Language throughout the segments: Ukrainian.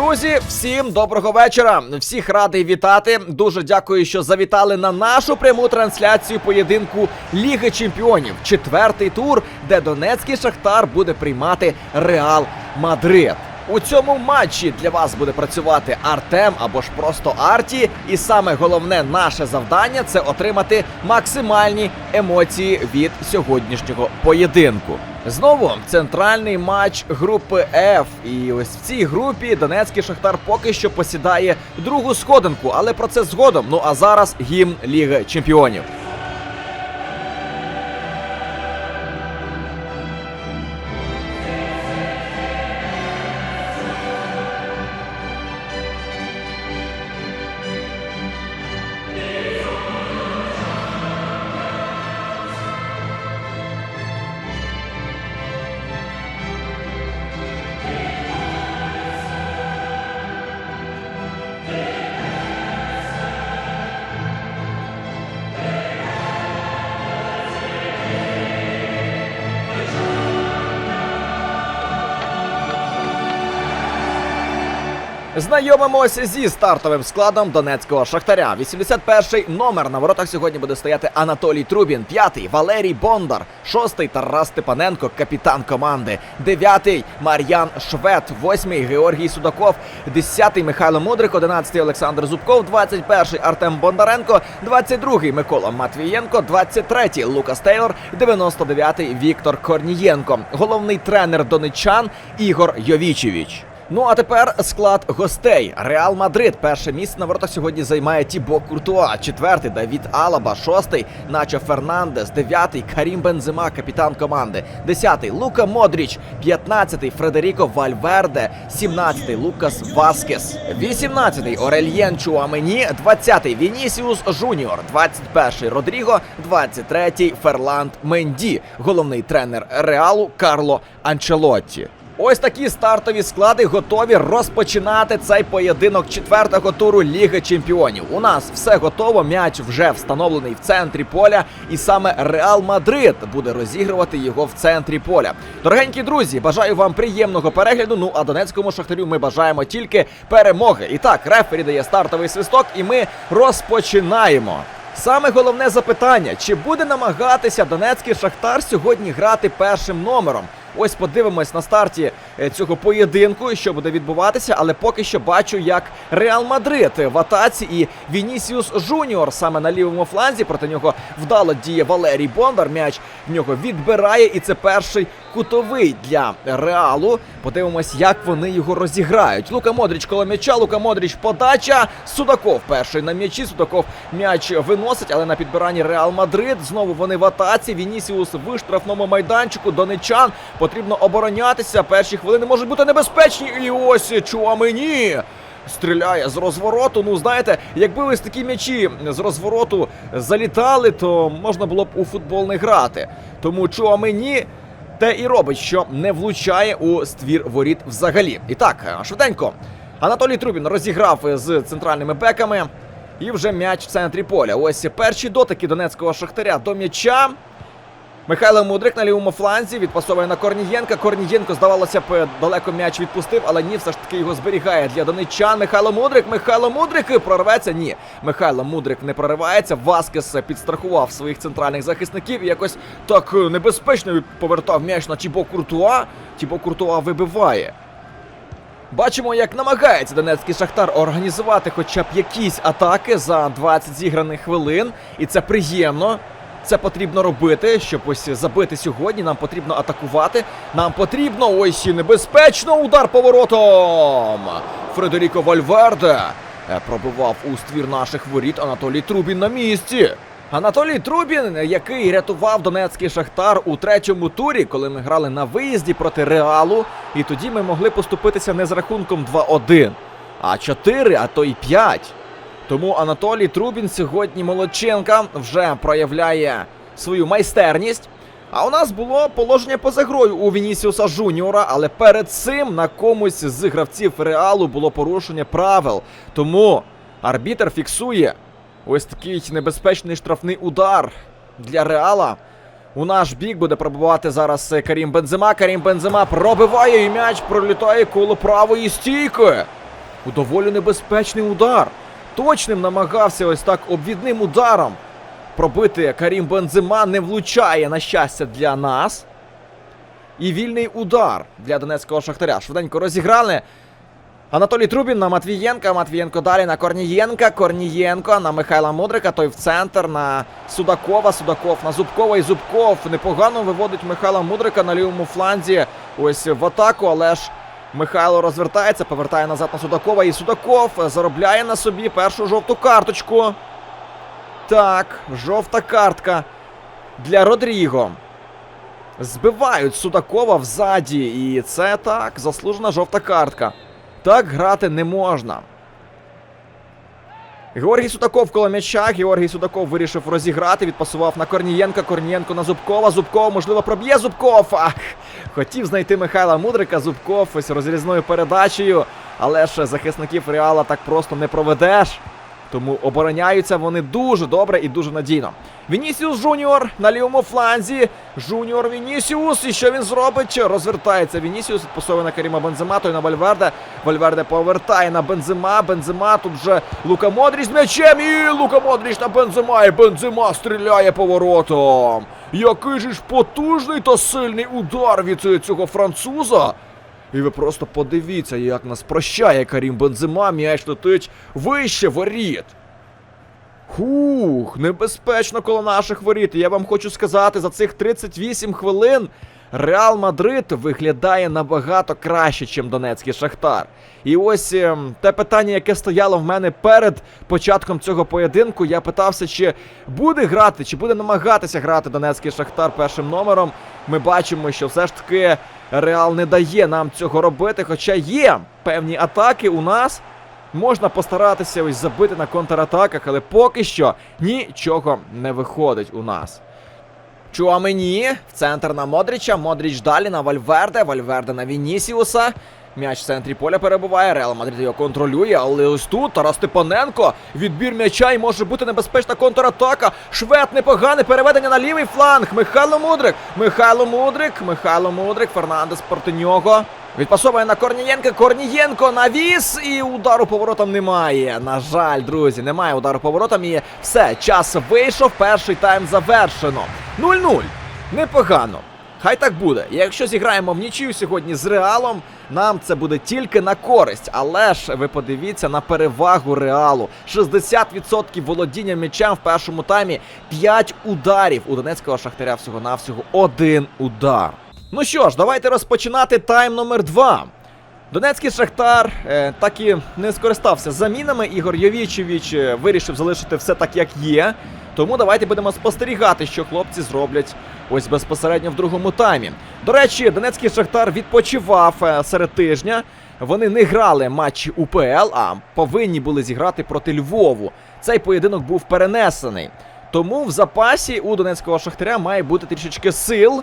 Друзі, всім доброго вечора. Всіх радий вітати. Дуже дякую, що завітали на нашу пряму трансляцію поєдинку Ліги Чемпіонів. Четвертий тур, де Донецький Шахтар буде приймати Реал Мадрид. У цьому матчі для вас буде працювати Артем або ж просто Арті. І саме головне наше завдання це отримати максимальні емоції від сьогоднішнього поєдинку. Знову центральний матч групи F. І ось в цій групі Донецький Шахтар поки що посідає другу сходинку, але про це згодом. Ну а зараз гімн Ліги Чемпіонів. Знайомимося зі стартовим складом донецького шахтаря. 81-й номер. На воротах сьогодні буде стояти Анатолій Трубін, п'ятий Валерій Бондар, шостий Тарас Степаненко, капітан команди, дев'ятий Мар'ян Швед, восьмий Георгій Судаков, десятий Михайло Мудрик, одинадцятий Олександр Зубков, 21-й Артем Бондаренко, 22-й Микола Матвієнко, 23-й Лукас Тейлор, 99-й Віктор Корнієнко. Головний тренер донечан Ігор Йовічевич. Ну а тепер склад гостей. Реал Мадрид. Перше місце на воротах сьогодні займає Тібо Куртуа. Четвертий Давід Алаба. Шостий Начо Фернандес. Дев'ятий Карім Бензема, капітан команди. Десятий Лука Модріч. П'ятнадцятий Фредеріко Вальверде. Сімнадцятий Лукас Васкес. Вісімнадцятий Орельєн Чуамені. Двадцятий Вінісіус Жуніор. Двадцять перший Родріго. Двадцять третій Ферланд Менді. Головний тренер Реалу Карло Анчелотті. Ось такі стартові склади готові розпочинати цей поєдинок четвертого туру Ліги Чемпіонів. У нас все готово. М'яч вже встановлений в центрі поля, і саме Реал Мадрид буде розігрувати його в центрі поля. Дорогенькі друзі, бажаю вам приємного перегляду. Ну а донецькому шахтарю ми бажаємо тільки перемоги. І так, рефері дає стартовий свисток, і ми розпочинаємо. Саме головне запитання: чи буде намагатися донецький шахтар сьогодні грати першим номером? Ось подивимось на старті е, цього поєдинку, що буде відбуватися, але поки що бачу, як Реал Мадрид в атаці і Вінісіус Жуніор саме на лівому фланзі. Проти нього вдало діє Валерій Бондар. М'яч в нього відбирає, і це перший кутовий для Реалу. Подивимось, як вони його розіграють. Лука Модріч коло м'яча, Лука Модріч подача. Судаков перший на м'ячі. Судаков м'яч виносить, але на підбиранні Реал Мадрид. Знову вони в атаці. Вінісіус в штрафному майданчику. Донечан потрібно оборонятися. Перші хвилини можуть бути небезпечні. І ось Чуамені. Стріляє з розвороту. Ну, знаєте, якби ось такі м'ячі з розвороту залітали, то можна було б у футбол не грати. Тому Чуамені те і робить, що не влучає у ствір воріт взагалі. І так, швиденько. Анатолій Трубін розіграв з центральними беками. І вже м'яч в центрі поля. Ось перші дотики донецького шахтаря до м'яча. Михайло Мудрик на лівому фланзі відпасовує на Корнієнка. Корнієнко, здавалося б, далеко м'яч відпустив, але ні, все ж таки його зберігає для донеччан. Михайло Мудрик. Михайло Мудрик прорветься. Ні, Михайло Мудрик не проривається. Васкес підстрахував своїх центральних захисників і якось так небезпечно повертав м'яч на Тібо Куртуа. Тібо Куртуа вибиває. Бачимо, як намагається Донецький Шахтар організувати хоча б якісь атаки за 20 зіграних хвилин, і це приємно. Це потрібно робити, щоб ось забити сьогодні. Нам потрібно атакувати. Нам потрібно ось і небезпечно удар поворотом. Фредеріко Вальверде е, пробивав у ствір наших воріт Анатолій Трубін на місці. Анатолій Трубін, який рятував Донецький Шахтар у третьому турі, коли ми грали на виїзді проти Реалу, і тоді ми могли поступитися не з рахунком 2-1, а 4, а то й 5. Тому Анатолій Трубін сьогодні Молодченка вже проявляє свою майстерність. А у нас було положення поза грою у Вінісіуса Жуніора, але перед цим на комусь з гравців Реалу було порушення правил. Тому арбітер фіксує ось такий небезпечний штрафний удар для Реала. У наш бік буде пробивати зараз Карім Бензема. Карім Бензема пробиває і м'яч пролітає коло правої стійки. У доволі небезпечний удар. Точним намагався ось так обвідним ударом пробити Карім Бензима. Не влучає, на щастя, для нас. І вільний удар для донецького шахтаря. Швиденько розіграли. Анатолій Трубін на Матвієнка. Матвієнко далі на Корнієнка. Корнієнко на Михайла Мудрика. Той в центр на Судакова. Судаков на Зубкова. І Зубков непогано виводить Михайла Мудрика на лівому фланзі. Ось в атаку, але ж Михайло розвертається, повертає назад на Судакова. І Судаков заробляє на собі першу жовту карточку. Так, жовта картка для Родріго. Збивають Судакова взаді. І це так, заслужена жовта картка. Так грати не можна. Георгій Судаков коло м'яча. Георгій Судаков вирішив розіграти, відпасував на Корнієнка. Корнієнко на Зубкова. Зубков, можливо, проб'є Зубков. Ах, хотів знайти Михайла Мудрика. Зубков ось розрізною передачею. Але ж захисників Реала так просто не проведеш. Тому обороняються вони дуже добре і дуже надійно. Вінісіус Жуніор на лівому фланзі. Жуніор Вінісіус. І що він зробить? Розвертається Вінісіус, відпасовує на Каріма Бензема, той на Вальверде. Вальверде повертає на Бензема. Бензема тут вже Лука Модріч з м'ячем. І Лука Модріч на Бензема. І Бензема стріляє поворотом. Який же ж потужний та сильний удар від цього француза. І ви просто подивіться, як нас прощає Карім Бензема, м'яч летить вище воріт. Хух, небезпечно коло наших воріт. Я вам хочу сказати, за цих 38 хвилин Реал Мадрид виглядає набагато краще, ніж Донецький Шахтар. І ось ем, те питання, яке стояло в мене перед початком цього поєдинку, я питався, чи буде грати, чи буде намагатися грати Донецький Шахтар першим номером. Ми бачимо, що все ж таки Реал не дає нам цього робити, хоча є певні атаки у нас. Можна постаратися ось забити на контратаках, але поки що нічого не виходить у нас. Чуамені в центр на Модріча. Модріч далі на Вальверде. Вальверде на Вінісіуса. М'яч в центрі поля перебуває. Реал Мадрид його контролює. Але ось тут Тарас Степаненко. Відбір м'яча і може бути небезпечна контратака. Швед непогане. Переведення на лівий фланг. Михайло Мудрик. Михайло Мудрик. Михайло Мудрик. Фернандес проти нього. Відпасовує на Корнієнка. Корнієнко навіс. І удару поворотом немає. На жаль, друзі, немає удару поворотом. І все, час вийшов. Перший тайм завершено. 0-0. Непогано. Хай так буде. Якщо зіграємо в нічию сьогодні з Реалом, нам це буде тільки на користь. Але ж ви подивіться на перевагу Реалу. 60% володіння м'ячем в першому таймі, 5 ударів. У Донецького Шахтаря всього-навсього один удар. Ну що ж, давайте розпочинати тайм номер 2. Донецький Шахтар е, так і не скористався замінами. Ігор Йовічевич е, вирішив залишити все так, як є. Тому давайте будемо спостерігати, що хлопці зроблять ось безпосередньо в другому таймі. До речі, Донецький Шахтар відпочивав е, серед тижня. Вони не грали матчі УПЛ, а повинні були зіграти проти Львову. Цей поєдинок був перенесений. Тому в запасі у Донецького Шахтаря має бути трішечки сил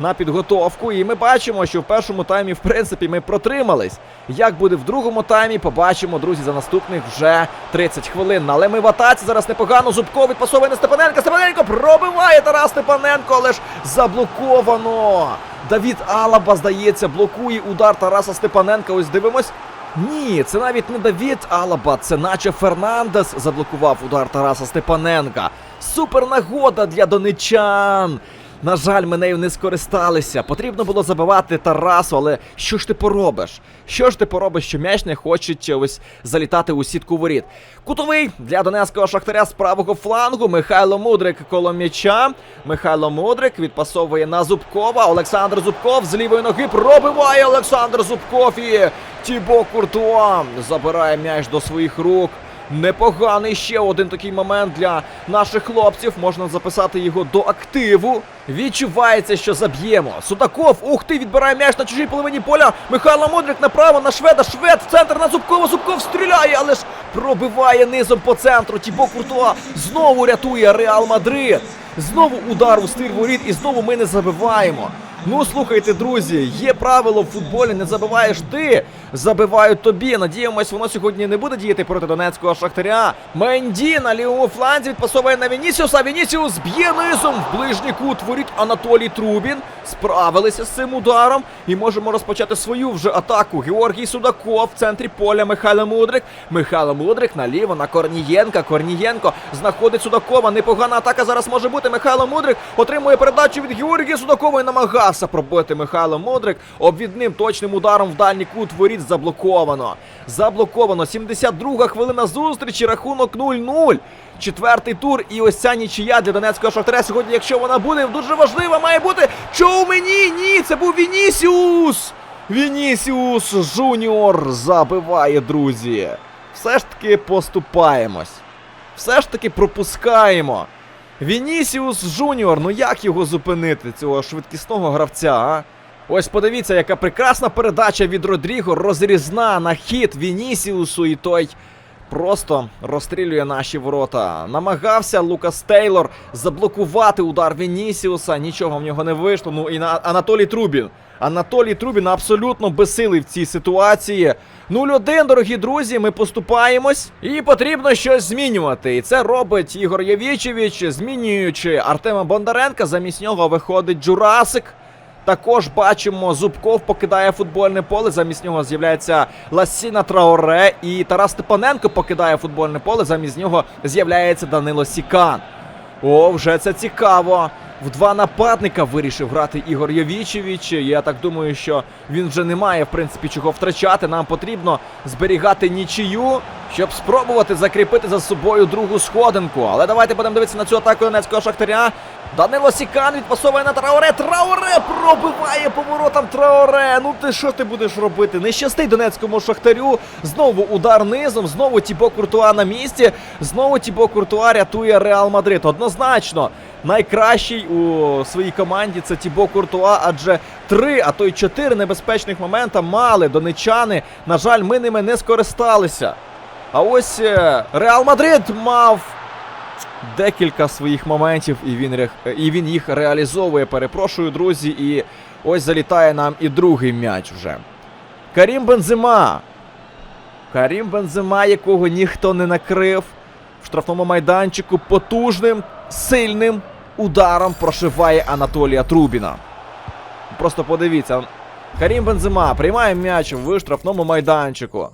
на підготовку. І ми бачимо, що в першому таймі, в принципі, ми протримались. Як буде в другому таймі, побачимо, друзі, за наступних вже 30 хвилин. Але ми в атаці зараз непогано. Зубков відпасовує на Степаненка. Степаненко пробиває Тарас Степаненко, але ж заблоковано. Давід Алаба, здається, блокує удар Тараса Степаненка. Ось дивимось. Ні, це навіть не Давід Алаба, це наче Фернандес заблокував удар Тараса Степаненка. Супер нагода для донечан. На жаль, ми нею не скористалися. Потрібно було забивати Тарасу, але що ж ти поробиш? Що ж ти поробиш, що м'яч не хоче ось залітати у сітку воріт? Кутовий для донецького шахтаря з правого флангу. Михайло Мудрик коло м'яча. Михайло Мудрик відпасовує на Зубкова. Олександр Зубков з лівої ноги пробиває Олександр Зубков і Тібо Куртуа забирає м'яч до своїх рук. Непоганий ще один такий момент для наших хлопців. Можна записати його до активу. Відчувається, що заб'ємо. Судаков, ух ти, відбирає м'яч на чужій половині поля. Михайло Мудрик направо на шведа. Швед в центр на Зубкова. Зубков стріляє, але ж пробиває низом по центру. Тібо Куртуа знову рятує Реал Мадрид. Знову удар у стиль воріт, і знову ми не забиваємо. Ну слухайте, друзі, є правило в футболі, не забиваєш ти, забивають тобі. Надіємось, воно сьогодні не буде діяти проти донецького шахтаря. Менді на лівому фланзі відпасовує на Вінісіуса. Вінісіус б'є низом в ближній кут. Воріть Анатолій Трубін. Справилися з цим ударом. І можемо розпочати свою вже атаку. Георгій Судаков в центрі поля Михайло Мудрик. Михайло Мудрик наліво на Корнієнка. Корнієнко знаходить Судакова. Непогана атака зараз може бути. Михайло Мудрик отримує передачу від Георгія Судакова і намагався пробити Михайло Мудрик. Обвідним точним ударом в дальній кут воріт заблоковано. Заблоковано. 72-га хвилина зустрічі. Рахунок 0-0. Четвертий тур і ось ця нічия для Донецького шахтаря сьогодні, якщо вона буде, дуже важлива має бути. Чого мені? Ні, це був Вінісіус! Вінісіус Жуніор забиває, друзі. Все ж таки поступаємось. Все ж таки пропускаємо. Вінісіус Жуніор, ну як його зупинити, цього швидкісного гравця, а? Ось подивіться, яка прекрасна передача від Родріго, розрізна на хід Вінісіусу, і той просто розстрілює наші ворота. Намагався Лукас Тейлор заблокувати удар Вінісіуса, нічого в нього не вийшло. Ну і на Анатолій Трубін. Анатолій Трубін абсолютно безсилий в цій ситуації. 0-1, дорогі друзі, ми поступаємось. І потрібно щось змінювати. І це робить Ігор Явічевич, змінюючи Артема Бондаренка. Замість нього виходить Джурасик. Також бачимо, Зубков покидає футбольне поле. Замість нього з'являється Ласіна Траоре. І Тарас Степаненко покидає футбольне поле. Замість нього з'являється Данило Сікан. О, вже це цікаво. В два нападника вирішив грати Ігор Йовічевич. Я так думаю, що він вже не має в принципі чого втрачати. Нам потрібно зберігати нічию, щоб спробувати закріпити за собою другу сходинку. Але давайте будемо дивитися на цю атаку Донецького шахтаря. Данило Сікан відпасовує на Траоре. Траоре пробиває поворотом Траоре. Ну ти що ти будеш робити? Не щастить Донецькому шахтарю. Знову удар низом, знову Тібо Куртуа на місці. Знову Тібо Куртуа рятує Реал Мадрид. Однозначно. Найкращий у своїй команді це Тібо Куртуа, адже три, а то й чотири небезпечних момента мали донечани. На жаль, ми ними не скористалися. А ось е, Реал Мадрид мав декілька своїх моментів, і він, і він їх реалізовує. Перепрошую, друзі. І ось залітає нам і другий м'яч вже. Карім Бензима. Карім Бензима, якого ніхто не накрив. В штрафному майданчику потужним, сильним ударом прошиває Анатолія Трубіна. Просто подивіться. Карім Бензима приймає м'яч в штрафному майданчику.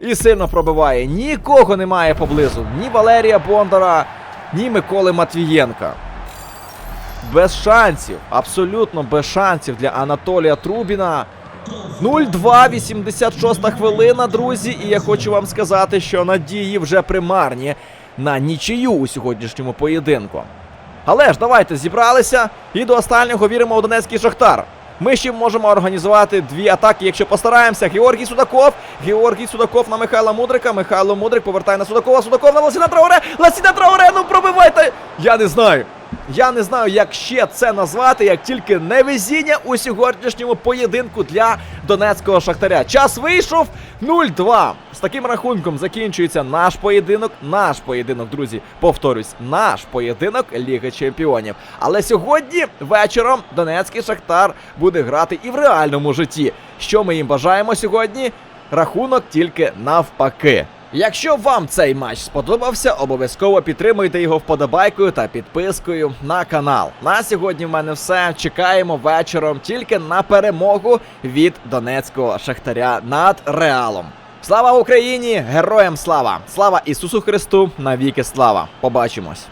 І сильно пробиває. Нікого немає поблизу. Ні Валерія Бондара, ні Миколи Матвієнка. Без шансів. Абсолютно без шансів для Анатолія Трубіна. 0-2, 86 хвилина, друзі. І я хочу вам сказати, що надії вже примарні на нічию у сьогоднішньому поєдинку. Але ж давайте зібралися і до останнього віримо у Донецький Шахтар. Ми ще можемо організувати дві атаки, якщо постараємося. Георгій Судаков. Георгій Судаков на Михайла Мудрика. Михайло Мудрик повертає на Судакова. Судаков на Ласіна Трауре. Ласіна Трауре, ну пробивайте! Я не знаю. Я не знаю, як ще це назвати, як тільки невезіння у сьогоднішньому поєдинку для донецького шахтаря. Час вийшов 0-2. З таким рахунком закінчується наш поєдинок. Наш поєдинок, друзі. Повторюсь, наш поєдинок Ліги Чемпіонів. Але сьогодні вечором Донецький Шахтар буде грати і в реальному житті. Що ми їм бажаємо сьогодні? Рахунок тільки навпаки. Якщо вам цей матч сподобався, обов'язково підтримуйте його вподобайкою та підпискою на канал. На сьогодні в мене все. Чекаємо вечором тільки на перемогу від донецького шахтаря над Реалом. Слава Україні! Героям слава! Слава Ісусу Христу! Навіки слава! Побачимось!